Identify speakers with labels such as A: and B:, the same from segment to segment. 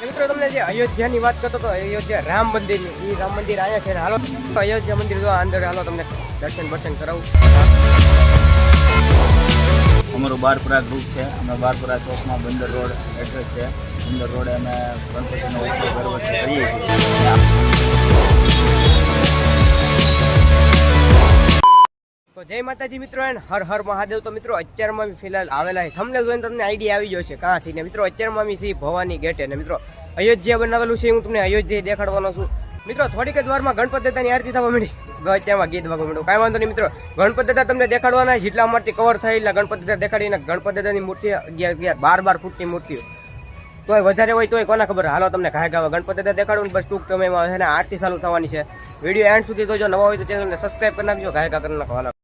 A: મિત્રો, તમને જે અયોધ્યાની વાત કરતો હતો અયોધ્યા રામ મંદિરની એ રામ મંદિર આવ્યા છે હાલો. તો અયોધ્યા મંદિર જો અંદર, હાલો તમને દર્શન બર્શન કરાવું.
B: અમારું બારપુરા ગ્રુપ છે. અમે બારપુરા ચોકમાં બંદર રોડ એડ્રેસ છે. બંદર રોડે અમે ગણપતિનો ઉત્સવ દર વર્ષે કરીએ છીએ.
A: તો જય માતાજી મિત્રો એન હર હર મહાદેવ. તો મિત્રો અત્યારમાં ફિલહાલ આવેલા છે. તમને જોઈને તમને આઈડિયા આવી ગયો છે કાં છે મિત્રો અત્યારમાં સી ભવાની ગેટે ને મિત્રો અયોધ્યા બનાવેલું છે હું તમને અયોધ્યા દેખાડવાનો છું. મિત્રો થોડીક જ વારમાં ગણપતિ દાદાની આરતી થવા મળી જો અત્યારમાં ગીત વાગવા માંડ્યું. કાંઈ વાંધો નહીં મિત્રો. ગણપત દાદા તમને દેખાડવાના. જેટલા અમારથી કવર થાય એટલા ગણપતિ દાદા દેખાડીને ગણપત દાદાની મૂર્તિ અગિયાર અગિયાર બાર બાર ફૂટની મૂર્તિઓ. તોય વધારે હોય તોય કોના ખબર? હાલો તમને ઘાય ગાવા. ગણપતિ દાદા દેખાડું બસ ટૂંક સમયમાં છે ને આરતી ચાલુ થવાની છે. વીડિયો એન્ડ સુધી તો જો નવા હોય તો ચેનલને સબસ્ક્રાઈબ કરી નાખજો. ઘાય ગા કરી નાખો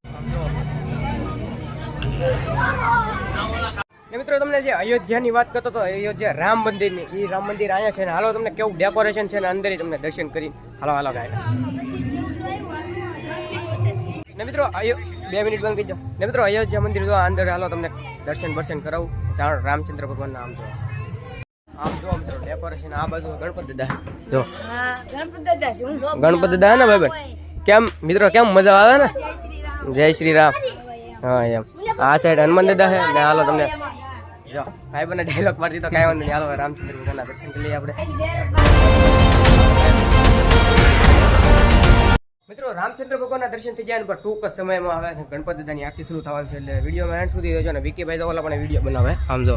A: મિત્રો, તમને જે અયોધ્યાની વાત કરતો હતો અયોધ્યા રામ મંદિરની એ રામ મંદિર અહીંયા છે ને, હાલો, તમને કેવું ડેકોરેશન છે ને અંદર તમને દર્શન કરી હાલો હાલો, ગાય. ને મિત્રો બે મિનિટ બંધ કરી ને મિત્રો, અયોધ્યા મંદિર જો અંદર, હાલો, તમને દર્શન બર્શન કરાવું. જાણ રામચંદ્ર ભગવાનના આમ જો આમ જો મિત્રો ડેકોરેશન આ બાજુ ગણપતિ જો.
C: ગણપતિ દાદા
A: ભાઈ. કેમ, મિત્રો, કેમ મજા આવે ને? જય શ્રી રામ. હા, એમ. આ સાઈડ હનુમાન દાદા છે. ને હાલો તમને. જો, ભાઈ બને ડાયલોગ મારી તો કાંઈ વાંધો નહીં. હાલો રામચંદ્ર ભગવાનના દર્શન કરી લઈએ આપણે. મિત્રો, રામચંદ્ર ભગવાનના દર્શન થઈ ગયા ને પણ ટૂંક સમયમાં આવે છે ગણપતિ દાદાની આરતી શરૂ થવાની છે. એટલે વિડીયોમાં એન્ડ સુધી રહેજો ને વિકીભાઈ તો ઓલા પણ વીડિયો બનાવે. આમ જો.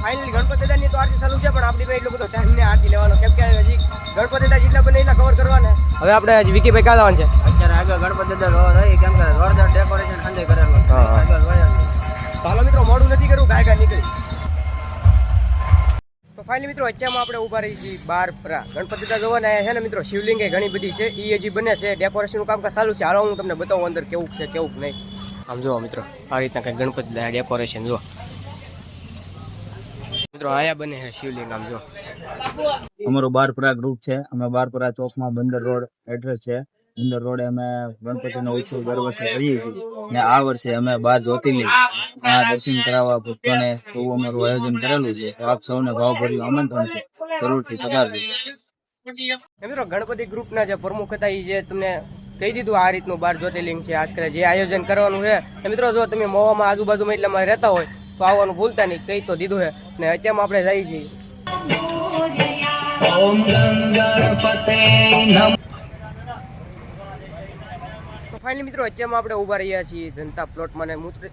A: ફાઇનલી ગણપતિ દાદાની તો આરતી ચાલુ છે, પણ આપણી ભાઈ એટલો બધો ટાઈમ ને આરતી લેવાનો કેમ કે હજી ગણપતિ દાદા જેટલા બને એટલા કવર કરવાના. હવે આપણે વિકીભાઈ ક્યાં જવાનું છે?
B: અત્યારે આગળ ગણપતિ દાદા રહી કેમ કે જોરદાર ડેકોરેશન સાંજે કરેલું
A: હાલો મિત્રો મોડું નથી કરવું ગાય ગાય નીકળી. તો ફાઇનલી મિત્રો અત્યારમાં આપણે ઊભા રહી છીએ બાર પરા ગણપતિ દાદા જોવાના છે ને મિત્રો શિવલિંગ એ ઘણી બધી છે એ હજી બને છે. ડેકોરેશનનું કામકાજ ચાલુ છે. હાલો હું તમને બતાવું અંદર કેવું છે કેવું નહીં. આમ જુઓ મિત્રો આ રીતના કંઈક ગણપતિ દાદા ડેકોરેશન જુઓ. મિત્રો આયા બને છે શિવલિંગ આમ જો
B: અમારું બારપરા ગ્રુપ છે. અમે બારપરા ચોકમાં બંદર રોડ એડ્રેસ છે. બંદર રોડે અમે ગણપતિનો ઉત્સવ દર વર્ષે કરીએ છીએ. આ વર્ષે અમે બાર જ્યોતિર્લિંગ આ દર્શન કરાવવા ભક્તોને એવું અમારું આયોજન કરેલું છે. આપ સૌને ભાવભર્યું આમંત્રણ છે. જરૂરથી પધારજો.
A: મિત્રો, ગણપતિ ગ્રુપના જે પ્રમુખ હતા એ જે તમને કહી દીધું આ રીતનું બાર જ્યોતિર્લિંગ છે. આજકાલ જે આયોજન કરવાનું છે. એ મિત્રો, જો તમે મોવામાં આજુબાજુમાં એટલામાં રહેતા હોય, તો આવવાનું ભૂલતા નહીં. કહી તો દીધું છે. ને અત્યારમાં આપણે જઈએ છીએ. તો ફાઇનલી મિત્રો અત્યારમાં આપણે ઊભા રહ્યા છીએ જનતા પ્લોટમાં ને મૂર્તિ-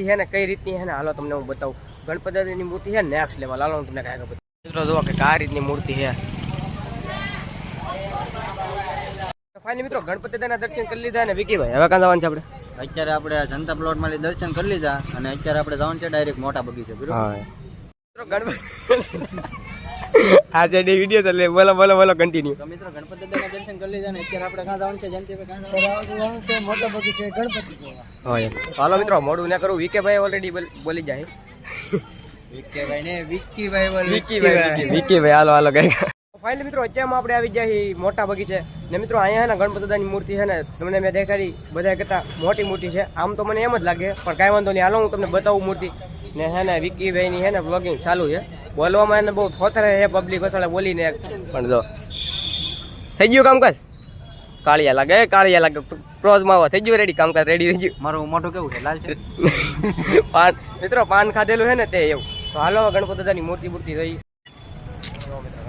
A: છે ને કઈ રીતની છે ને? હાલો તમને હું બતાવું. ગણપતિની મૂર્તિ છે નેક્સ્ટ લેવલ. હાલો હું તમને કાંઈ ખબર મિત્રો જુઓ કે આ રીતની મૂર્તિ છે. ફાઇનલી મિત્રો ગણપતિ દર્શન કરી લીધા ને વિકીભાઈ હવે કાં જવાનું છે આપણે?
B: અત્યારે આપણે જનતા પ્લોટમાંથી દર્શન કરી લીધા અને અત્યારે આપણે જવાનું છે ડાયરેક્ટ મોટા બગીચે બરોબર?
A: મિત્રો ગણપતિ હા છે વીડિયો ચાલે બોલો બોલો બોલો કન્ટિન્યુ
B: તો મિત્રો ગણપતિ દાદાના દર્શન કરી લીધા ને અત્યારે આપણે ક્યાં જવાનું છે જયંતિભાઈ ક્યાં જવાનું છે મોટા બગીચે ગણપતિ જોવા
A: હા હાલો મિત્રો મોડું ના કરું. વિકેભાઈ ઓલરેડી બોલી જાય.
B: વિક્કીભાઈ ને વિક્કીભાઈ
A: વિકીભાઈ વિકીભાઈ. હાલો હાલો ગઈ ફાઇનલી મિત્રો અત્યારમાં આપણે આવી જાય છીએ મોટા બગીચે ને મિત્રો અહીંયા છે ને ગણપતિ દાદાની મૂર્તિ છે ને તમને મેં દેખાડી બધા કરતા મોટી મૂર્તિ છે. આમ તો મને એમ જ લાગે પણ કાંઈ વાંધો નહીં. હાલો હું તમને બતાવું મૂર્તિ. ને હે ને વિકીભાઈની હે ને બ્લોગિંગ ચાલુ છે. બોલવામાં એને બહુ થોતરે છે પબ્લિક વસાડે બોલીને પણ જો થઈ ગયું કામકાજ? કાળિયા લાગે કાળિયા લાગે. ક્રોઝમાં આવો થઈ ગયું રેડી કામકાજ રેડી થઈ ગયું?
B: મારું મોટું કેવું છે? લાલ છે?
A: પાન મિત્રો પાન ખાધેલું છે ને તે એવું. તો હાલો ગણપતિ દાદાની મૂર્તિ મૂર્તિ થઈ મિત્રો